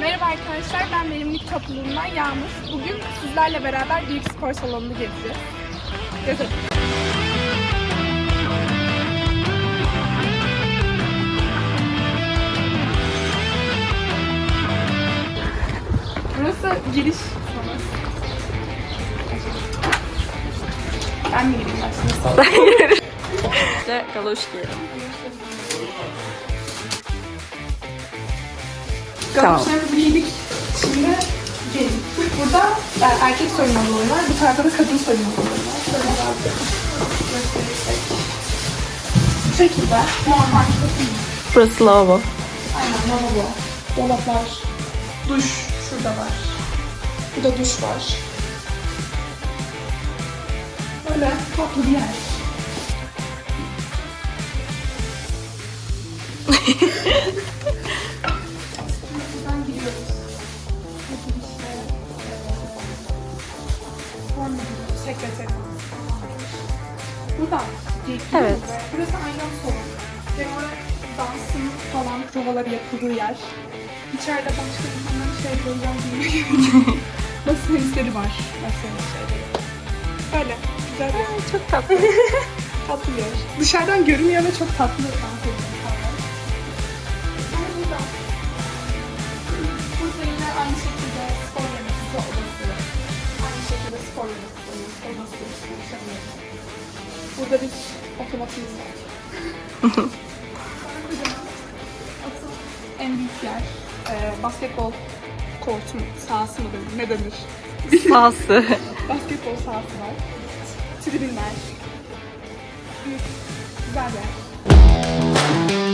Merhaba arkadaşlar, ben Verimlilik Topluluğundan Yağmur. Bugün sizlerle beraber büyük spor salonunu gezeceğiz. Gezelim. Burası giriş salonu. Ben mi gireyim başlayayım? İşte galoş giyelim. Galatasaray giydik. Şimdi gelin. Burada e, erkek soyunma alanı var. Bu tarafta da kadın soyunma alanı var. Şöyle biraz gösterirsek. Bu şekilde normal. Burası lavabo. Aynen lavabo. Dolaplar. Duş şurada var. Burada duş var. Böyle tatlı bir yer. sekreter. Buradan gidiyoruz. Evet. Burası aynen salon. Genel olarak dansın falan provaları yapıldığı yer. İçeride başka insanların şey göreceğim gibi. Nasıl sensleri var. Nasıl sensleri. Böyle. Güzel yer. Çok tatlı. Tatlı bir yer. Dışarıdan görünüyor ve çok tatlı dans ediyor Yaşamıyor. Burada bir otomatimiz var. Sonra kocaman asıl en büyük yer e, basketbol kortu mu, sahası mı denir, ne denir? Sahası. Basketbol sahası var. Tribünler. Büyük, güzel bir yer.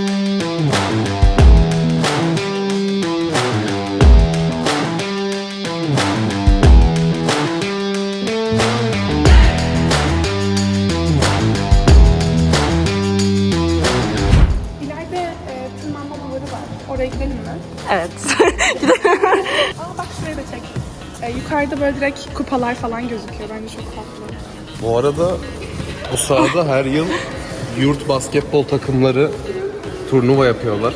Yukarıda böyle direkt kupalar falan gözüküyor. Bence çok tatlı. Bu arada bu sahada her yıl yurt basketbol takımları turnuva yapıyorlar.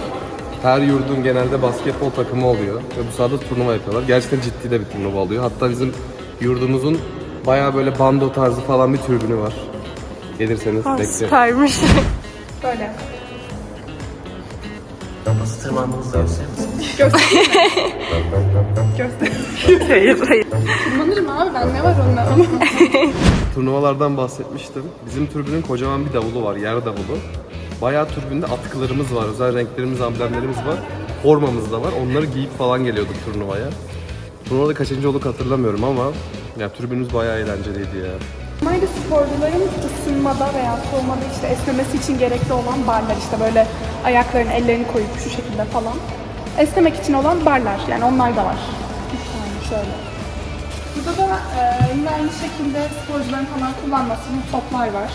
Her yurdun genelde basketbol takımı oluyor ve bu sahada turnuva yapıyorlar. Gerçekten ciddi de bir turnuva oluyor. Hatta bizim yurdumuzun bayağı böyle bando tarzı falan bir tribünü var. Gelirseniz Aa, beklerim. Süpermiş. Böyle. Mi? Göster. hayır hayır. Tırmanırım abi ben ne var onda ama. Turnuvalardan bahsetmiştim. Bizim türbünün kocaman bir davulu var, yer davulu. Bayağı türbünde atkılarımız var, özel renklerimiz, amblemlerimiz var. Formamız da var. Onları giyip falan geliyorduk turnuvaya. Turnuvada kaçıncı olduk hatırlamıyorum ama ya türbünümüz bayağı eğlenceliydi ya. Normalde sporcuların ısınmada veya soğumada işte esnemesi için gerekli olan barlar işte böyle ayaklarını ellerini koyup şu şekilde falan. Esnemek için olan barlar yani onlar da var. Tane şöyle. Burada da e, yine aynı şekilde sporcuların falan kullanması bu toplar var.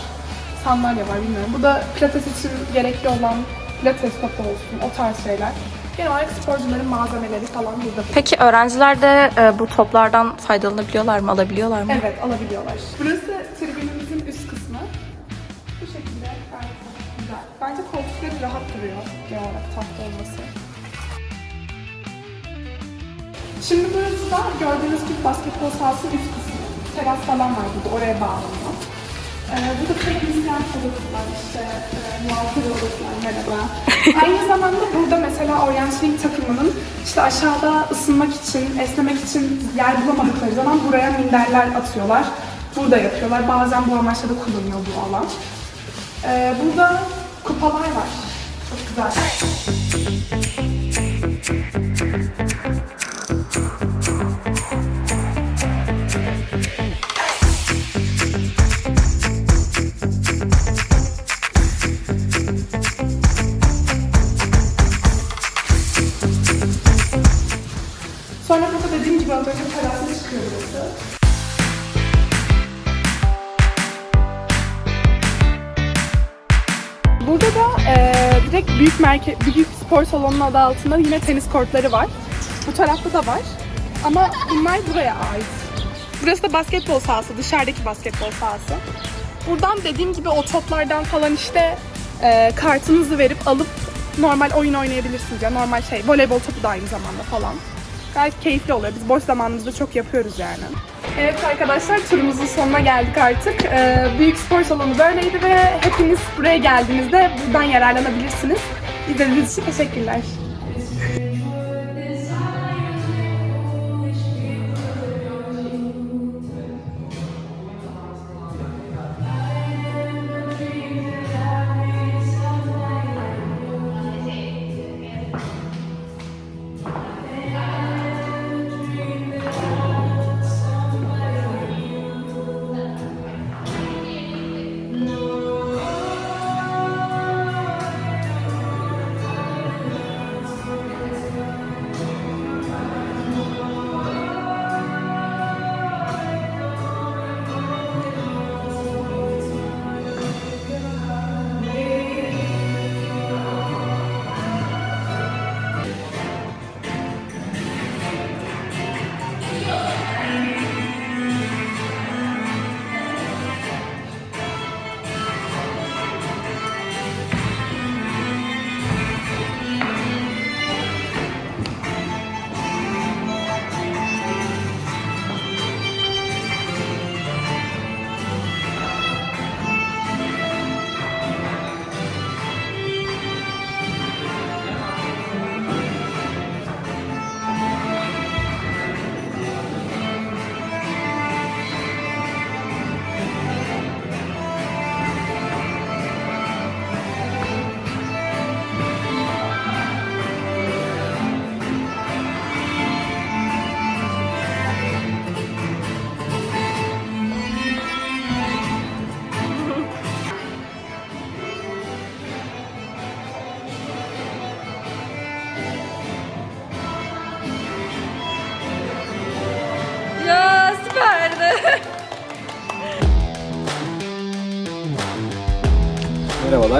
Sandalye var bilmiyorum. Bu da pilates için gerekli olan pilates topu olsun o tarz şeyler. Genel olarak sporcuların malzemeleri falan burada. Peki öğrenciler de e, bu toplardan faydalanabiliyorlar mı? Alabiliyorlar mı? Evet alabiliyorlar. Burası tribünümüzün üst kısmı. Bu şekilde gayet güzel. Bence koltukları rahat duruyor genel olarak tahta olması. Şimdi burası da gördüğünüz gibi basketbol sahasının üst kısmı. Teras falan var burada oraya bağlanıyor. Ee, burada odası var işte, e, muhafız odası var merhaba. Aynı zamanda burada mesela Orientering takımının işte aşağıda ısınmak için, esnemek için yer bulamadıkları zaman buraya minderler atıyorlar. Burada yapıyorlar. Bazen bu amaçla da kullanıyor bu alan. Ee, burada kupalar var. Çok güzel. Burada da eee, direkt büyük merke büyük spor salonunun adı altında yine tenis kortları var. Bu tarafta da var. Ama bunlar buraya ait. Burası da basketbol sahası, dışarıdaki basketbol sahası. Buradan dediğim gibi o toplardan falan işte eee, kartınızı verip alıp normal oyun oynayabilirsiniz ya normal şey voleybol topu da aynı zamanda falan. Gayet keyifli oluyor. Biz boş zamanımızda çok yapıyoruz yani. Evet arkadaşlar turumuzun sonuna geldik artık. Ee, büyük spor salonu böyleydi ve hepiniz buraya geldiğinizde buradan yararlanabilirsiniz. İzlediğiniz için teşekkürler.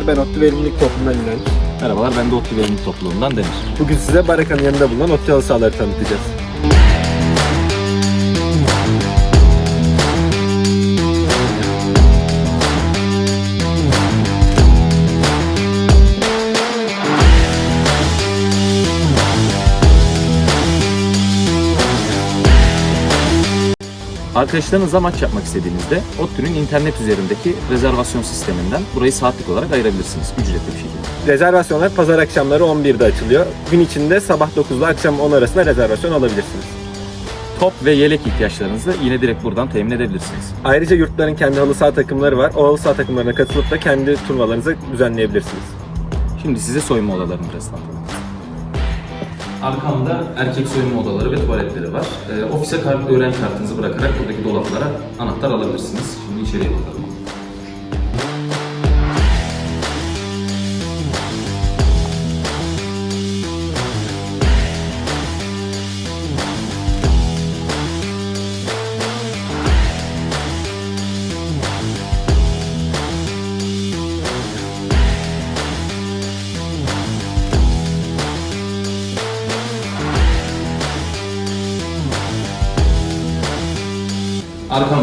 Ben ODTÜ Verimlilik Topluluğundan İnanç. Merhabalar ben de ODTÜ Verimlilik Topluluğundan Demir. Bugün size Baraka'nın yanında bulunan ODTÜ halı sahaları tanıtacağız. Arkadaşlarınızla maç yapmak istediğinizde ODTÜ'nün internet üzerindeki rezervasyon sisteminden burayı saatlik olarak ayırabilirsiniz ücretli bir şekilde. Rezervasyonlar pazar akşamları 11'de açılıyor. Gün içinde sabah 9 ile akşam 10 arasında rezervasyon alabilirsiniz. Top ve yelek ihtiyaçlarınızı yine direkt buradan temin edebilirsiniz. Ayrıca yurtların kendi halı saha takımları var. O halı saha takımlarına katılıp da kendi turnuvalarınızı düzenleyebilirsiniz. Şimdi size soyunma odalarını biraz tanıtalım. Arkamda erkek soyunma odaları ve tuvaletleri var. Ee, ofise kart, öğrenci kartınızı bırakarak buradaki dolaplara anahtar alabilirsiniz. Şimdi içeriye bakalım.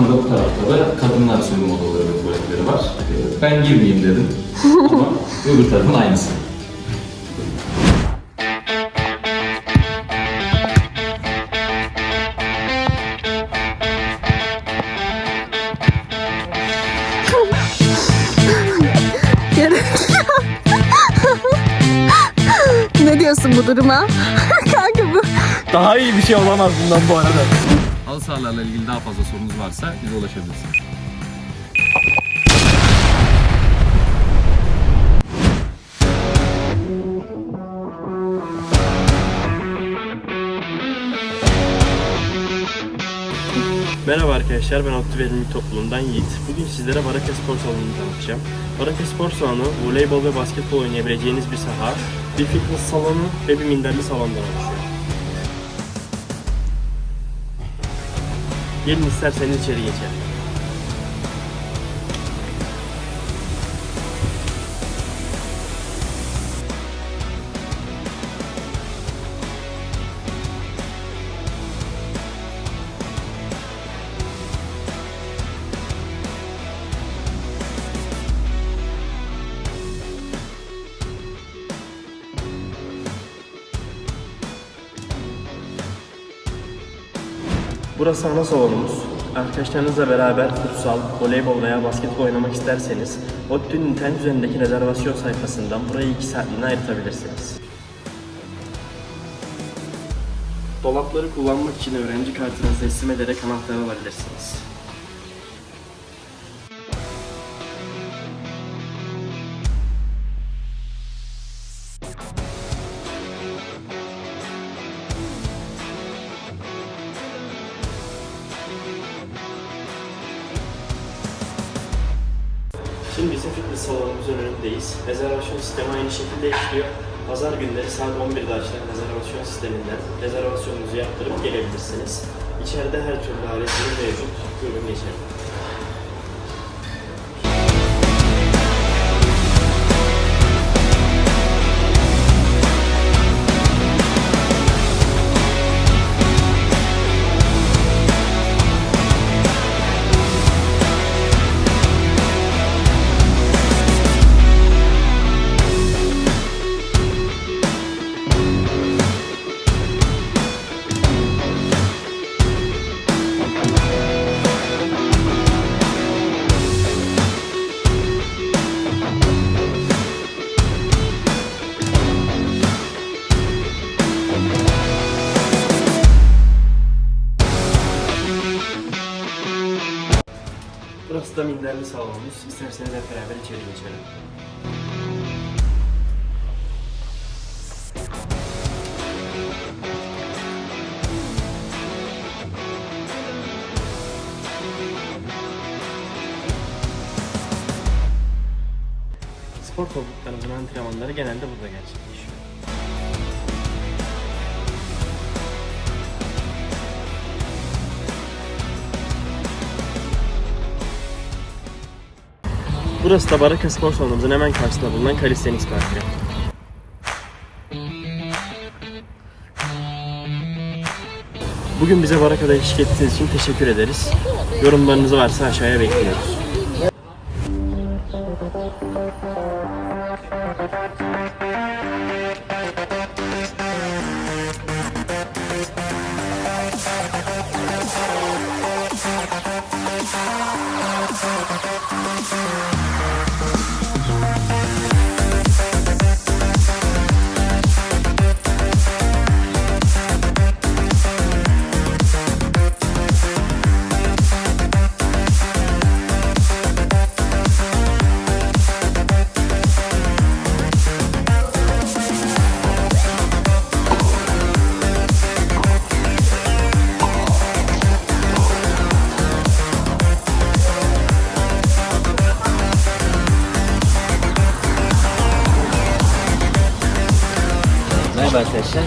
Arkamda bu tarafta da kadınlar soyunma odaları ve tuvaletleri var. Ee, Ben girmeyeyim dedim ama öbür tarafın aynısı. ne diyorsun bu duruma? Kanka bu. Daha iyi bir şey olamaz bundan bu arada. Halı sahalarla ilgili daha fazla sorunuz varsa bize ulaşabilirsiniz. Merhaba arkadaşlar, ben ODTÜ Verimlilik Topluluğundan Yiğit. Bugün sizlere Baraka Spor Salonu'nu tanıtacağım. Baraka Spor Salonu, voleybol ve basketbol oynayabileceğiniz bir saha, bir fitness salonu ve bir minderli salondan oluşuyor. Gelin isterseniz içeri geçelim. Burası ana salonumuz. Arkadaşlarınızla beraber futsal, voleybol veya basketbol oynamak isterseniz ODTÜ'nün internet üzerindeki rezervasyon sayfasından burayı 2 saatliğine ayırtabilirsiniz. Dolapları kullanmak için öğrenci kartınızı teslim ederek anahtarı alabilirsiniz. Sistemi aynı şekilde işliyor. Pazar günleri saat 11'de açılan rezervasyon sisteminden rezervasyonunuzu yaptırıp gelebilirsiniz. İçeride her türlü aletimiz mevcut. Buyurun geçelim. Da minderli salonumuz. İsterseniz hep beraber içeri geçelim. Spor topluluklarımızın antrenmanları genelde burada gerçekleşiyor. Burası da Baraka Spor Salonumuzun hemen karşısında bulunan Calisthenics Parkı. Bugün bize Baraka'da eşlik ettiğiniz için teşekkür ederiz. Yorumlarınız varsa aşağıya bekliyoruz.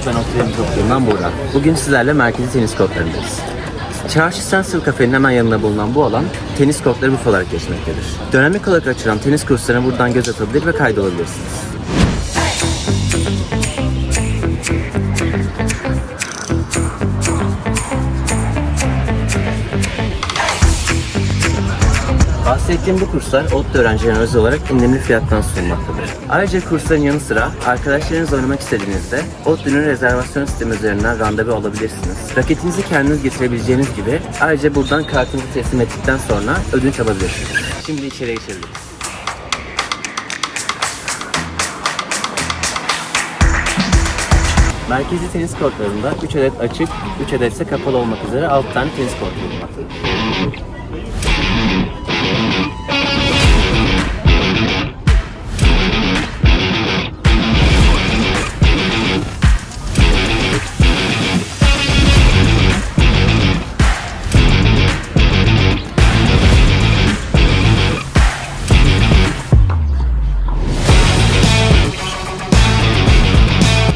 Ben Oturum Topluluğundan Buğra. Bugün sizlerle merkezi tenis kortlarındayız. Çarşı Central Cafe'nin hemen yanında bulunan bu alan tenis kortları büfe olarak geçmektedir. Dönemlik olarak açılan tenis kurslarına buradan göz atabilir ve kaydolabilirsiniz. Bahsettiğim bu kurslar ODTÜ öğrencilerine özel olarak indirimli fiyattan sunulmaktadır. Ayrıca kursların yanı sıra arkadaşlarınızla oynamak istediğinizde ODTÜ'nün rezervasyon sistemi üzerinden randevu alabilirsiniz. Raketinizi kendiniz getirebileceğiniz gibi ayrıca buradan kartınızı teslim ettikten sonra ödünç alabilirsiniz. Şimdi içeriye geçebiliriz. Merkezi tenis kortlarında 3 adet açık, 3 adet ise kapalı olmak üzere 6 tane tenis kortu bulunmaktadır.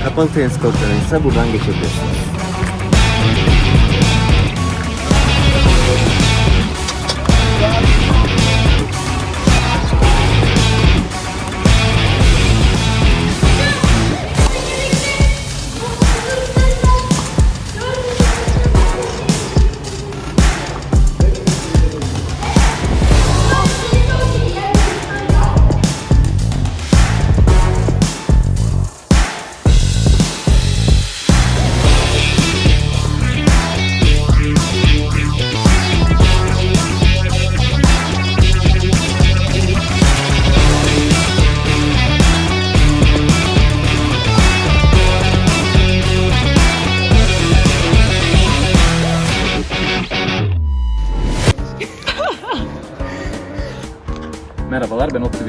Kapalı tenis kortlarına ise buradan geçebilirsiniz.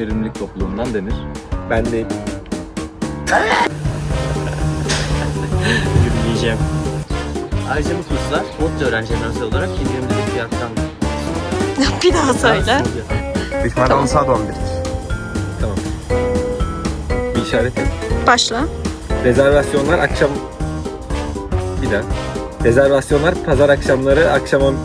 Verimlilik Topluluğundan Demir. Ben de Yürüyeceğim. Ayrıca bu kurslar ODTÜ öğrencilerine özel olarak indirimli bir fiyattan Bir daha söyle. Düşmandan sağ 11. tamam. Bir işaret et. Başla. Rezervasyonlar akşam... Bir daha. Rezervasyonlar pazar akşamları akşam on-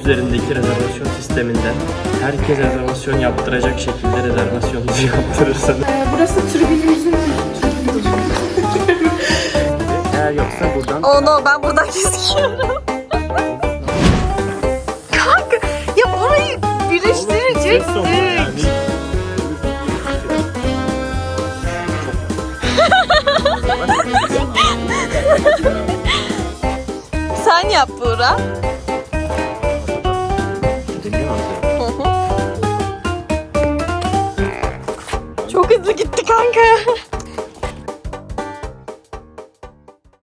üzerindeki rezervasyon sisteminden herkes rezervasyon yaptıracak şekilde rezervasyonunuzu yaptırırsanız Ee, burası tribünümüzün Eğer yoksa buradan Oh no ben buradan gözüküyorum. Kanka ya burayı birleştireceksin. Sen yap Buğra. Kanka.